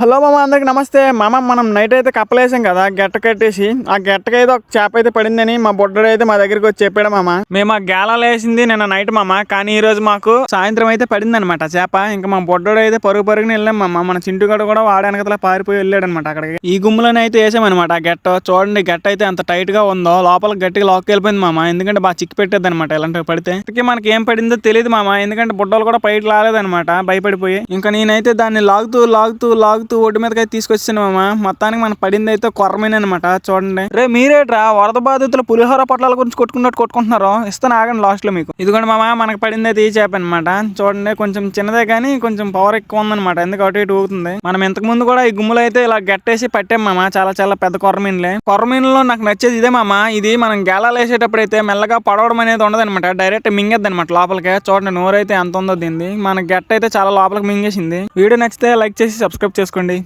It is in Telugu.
హలో మామ అందరికి నమస్తే. మామ మనం నైట్ అయితే కప్పలేసాం కదా గట్ట కట్టేసి. ఆ గట్టకైతే ఒక చేప అయితే పడిందని మా బొడ్డడు అయితే మా దగ్గరికి వచ్చి చెప్పాడు మామ. మేము ఆ గేలాలు వేసింది నిన్న నైట్ మామ కానీ ఈ రోజు మాకు సాయంత్రం అయితే పడింది అనమాట చేప. ఇంకా మా బొడ్డడు అయితే పరుగు పరుగుని వెళ్ళాం మామ. మన చింటుగడ కూడా వాడనకతలా పారిపోయి వెళ్ళాడు అనమాట అక్కడికి. ఈ గుమ్ములోనే అయితే వేసామన్నమాట ఆ గట్ట. చూడండి గట్ట అయితే ఎంత టైట్గా ఉందో. లోపల గట్టిగా లోకి వెళ్ళిపోయింది మామ. ఎందుకంటే బాగా చిక్కి పెట్టేది అనమాట ఇలాంటివి పడితే. ఇంతకీ మనకి ఏం పడిందో తెలియదు మామ. ఎందుకంటే బుడ్డలు కూడా పైకి రాలేదనమాట భయపడిపోయి. ఇంకా నేనైతే దాన్ని లాగుతూ లాగుతూ లాగుతూ ఒడ్డు మీదకి అయితే తీసుకొచ్చాను మామ. మొత్తానికి మన పడింది అయితే కొర్రమైన అనమాట చూడండి. రే మీరేట్రా వరద బాధితులు పులిహోర పొట్లాల గురించి కొట్టుకున్నట్టు కొట్టుకుంటున్నారు ఇస్తాను ఆగండి లాస్ట్లో మీకు. ఇదిగోండి మామ మనకి పడింది అయితే ఈ చేప అనమాట చూడండి కొంచెం చిన్నదే కానీ కొంచెం పవర్ ఎక్కువ ఉందన్నమాట. ఎందుకు అటు ఇటు ఊగుతుంది? మనం ఇంతకు ముందు కూడా ఈ గుమ్ములో అయితే ఇలా గట్టేసి పట్టాం మామ చాలా చాలా పెద్ద కొర్రమీన్లే కొర్రమీన్లో నాకు నచ్చేది ఇదే మామ. ఇది మనం గేలాలు వేసేటప్పుడు అయితే మెల్లగా పడవడం అనేది ఉండదు అనమాట డైరెక్ట్ మింగేద్ది అనమాట లోపలికి. చూడండి నోరైతే ఎంత ఉందో దీన్ని మన గట్ట అయితే చాలా లోపలికి మింగేసింది. వీడియో నచ్చితే లైక్ చేసి సబ్స్క్రైబ్ చేసుకోండి.